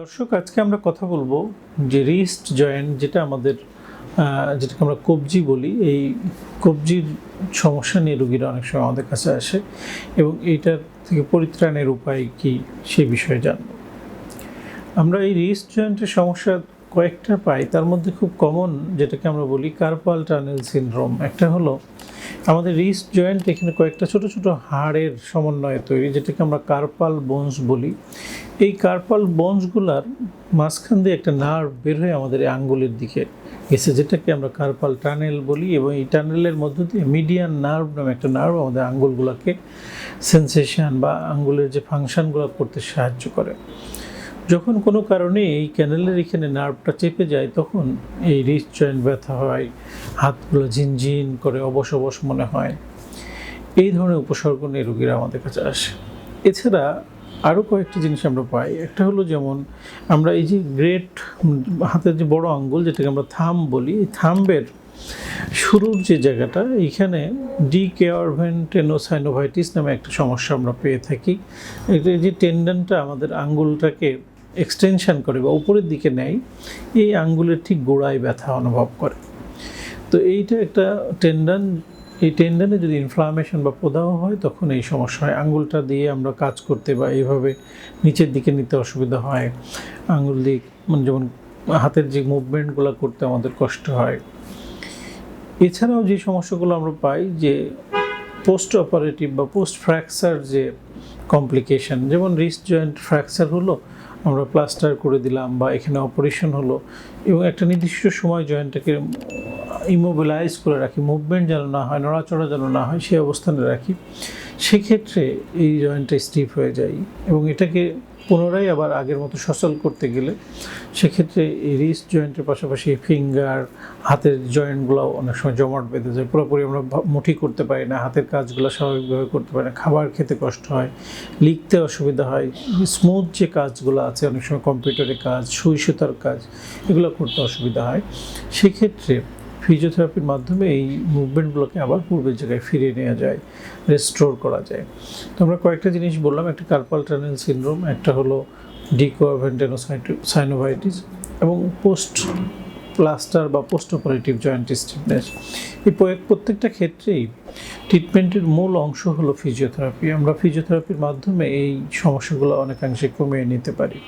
দর্শক, আজকে আমরা কথা বলব যে রিস্ট জয়েন্ট যেটা আমাদের যেটাকে আমরা কবজি বলি, এই কবজির সমস্যা নিয়ে রুগীরা অনেক সময় আমাদের কাছে আসে এবং এইটার থেকে পরিত্রাণের উপায় কি সে বিষয়ে জানব। আমরা এই রিস্ট জয়েন্টের সমস্যা কয়েকটা পাই, তার মধ্যে খুব কমন যেটাকে আমরা বলি কার্পাল টানেল সিনড্রোম একটা হলো আমাদের রিস্ট জয়েন্ট এখানে কয়েকটা ছোট ছোট হাড়ের সমন্বয়ে তৈরি, যেটাকে আমরা কার্পাল বোনস বলি। এই কার্পাল বোনসগুলার মাঝখান দিয়ে একটা নার্ভ বের হয়ে আমাদের এই আঙ্গুলের দিকে গেছে যেটাকে আমরা কার্পাল টানেল বলি এবং এই টানেলের মধ্য দিয়ে মিডিয়ান নার্ভ নামে একটা নার্ভ আমাদের আঙ্গুলগুলোকে সেন্সেশন বা আঙ্গুলের যে ফাংশনগুলো করতে সাহায্য করে। যখন কোনো কারণে এই ক্যানেলের এখানে নার্ভটা চেপে যায়, তখন এই রিস্ট জয়েন্ট ব্যথা হয়, হাতগুলো ঝিনঝিন করে অবশ অবশ মনে হয়। এই ধরনের উপসর্গ নিয়ে রোগীরা আমাদের কাছে আসে। এছাড়া আরও কয়েকটি জিনিস আমরা পাই। একটা হলো যেমন, আমরা এই যে গ্রেট হাতের যে বড় আঙ্গুল, যেটাকে আমরা থাম বলি, এই থাম্বের শুরুর যে জায়গাটা, এইখানে ডি কেয়ারভেন্টেনোসাইনোভাইটিস নামে একটা সমস্যা আমরা পেয়ে থাকি। এটা যে টেন্ডনটা আমাদের আঙ্গুলটাকে এক্সটেনশন করে বা উপরের দিকে নেয়, এই আঙ্গুলের ঠিক গোড়ায় ব্যথা অনুভব করে। তো এইটা একটা টেন্ডন এই টেন্ডনে যদি ইনফ্লামেশন বা প্রদাহ হয়, তখন এই সমস্যা হয়। আঙ্গুলটা দিয়ে আমরা কাজ করতে বা এইভাবে নিচের দিকে নিতে অসুবিধা হয়। আঙ্গুল দিয়ে মানে যেমন হাতের যে মুভমেন্টগুলো করতে আমাদের কষ্ট হয়। এছাড়াও যে সমস্যাগুলো আমরা পাই যে পোস্ট অপারেটিভ বা পোস্ট ফ্র্যাকচার যে কমপ্লিকেশন যেমন রিস্ট জয়েন্ট ফ্র্যাকচার হলো আমরা প্লাস্টার করে দিলাম বা এখানে অপারেশন হলো এবং একটা নির্দিষ্ট সময় জয়েন্টটাকে ইমোবিলাইজ করে রাখি মুভমেন্ট যেন না হয়, নড়াচড়া যেন না হয়, সেই অবস্থানে রাখি। সেক্ষেত্রে এই জয়েন্টটা স্টিফ হয়ে যায় এবং এটাকে পুনরায় আবার আগের মতো সচল করতে গেলে সেক্ষেত্রে এই রিস্ট জয়েন্টের পাশাপাশি ফিঙ্গার হাতের জয়েন্টগুলো অনেক সময় জমাট বেঁধে যায়। পুরোপুরি আমরা মুঠি করতে পারি না, হাতের কাজগুলো স্বাভাবিকভাবে করতে পারি না। খাবার খেতে কষ্ট হয়, লিখতে অসুবিধা হয় স্মুথ যে কাজগুলো আছে, অনেক সময় কম্পিউটারের কাজ, সুই সুতার কাজ, এগুলো করতে অসুবিধা হয়। সেক্ষেত্রে ফিজিওথেরাপির মাধ্যমে এই মুভমেন্টগুলোকে আবার পূর্বের জায়গায় ফিরিয়ে নেওয়া যায় রেস্টোর করা যায়। তো আমরা কয়েকটা জিনিস বললাম, একটা কার্পাল টানেল সিনড্রোম একটা হলো ডিকোভেন্টেনোসাইনোভাইটিস এবং পোস্ট প্লাস্টার বা পোস্ট অপারেটিভ জয়েন্ট স্টিফনেস এই প্রত্যেকটা ক্ষেত্রেই ট্রিটমেন্টের মূল অংশ হলো ফিজিওথেরাপি আমরা ফিজিওথেরাপির মাধ্যমে এই সমস্যাগুলো অনেকাংশে কমিয়ে নিতে পারি।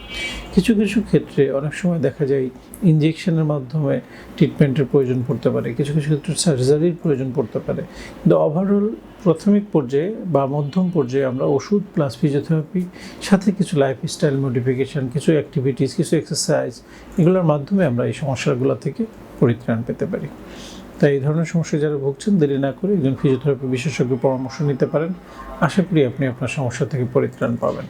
কিছু কিছু ক্ষেত্রে অনেক সময় দেখা যায় ইনজেকশনের মাধ্যমে ট্রিটমেন্টের প্রয়োজন পড়তে পারে। কিছু কিছু ক্ষেত্রে সার্জারির প্রয়োজন পড়তে পারে। কিন্তু ওভারঅল প্রাথমিক পর্যায়ে বা মধ্যম পর্যায়ে আমরা ওষুধ প্লাস ফিজিওথেরাপি সাথে কিছু লাইফস্টাইল মডিফিকেশন কিছু অ্যাক্টিভিটিস কিছু এক্সারসাইজ এগুলোর মাধ্যমে আমরা এই সমস্যাগুলো থেকে পরিত্রাণ পেতে পারি। তাই এই ধরনের সমস্যা যারা ভুগছেন, দেরি না করে একজন ফিজিওথেরাপি বিশেষজ্ঞ পরামর্শ নিতে পারেন। আশা করি আপনি আপনার সমস্যা থেকে পরিত্রাণ পাবেন।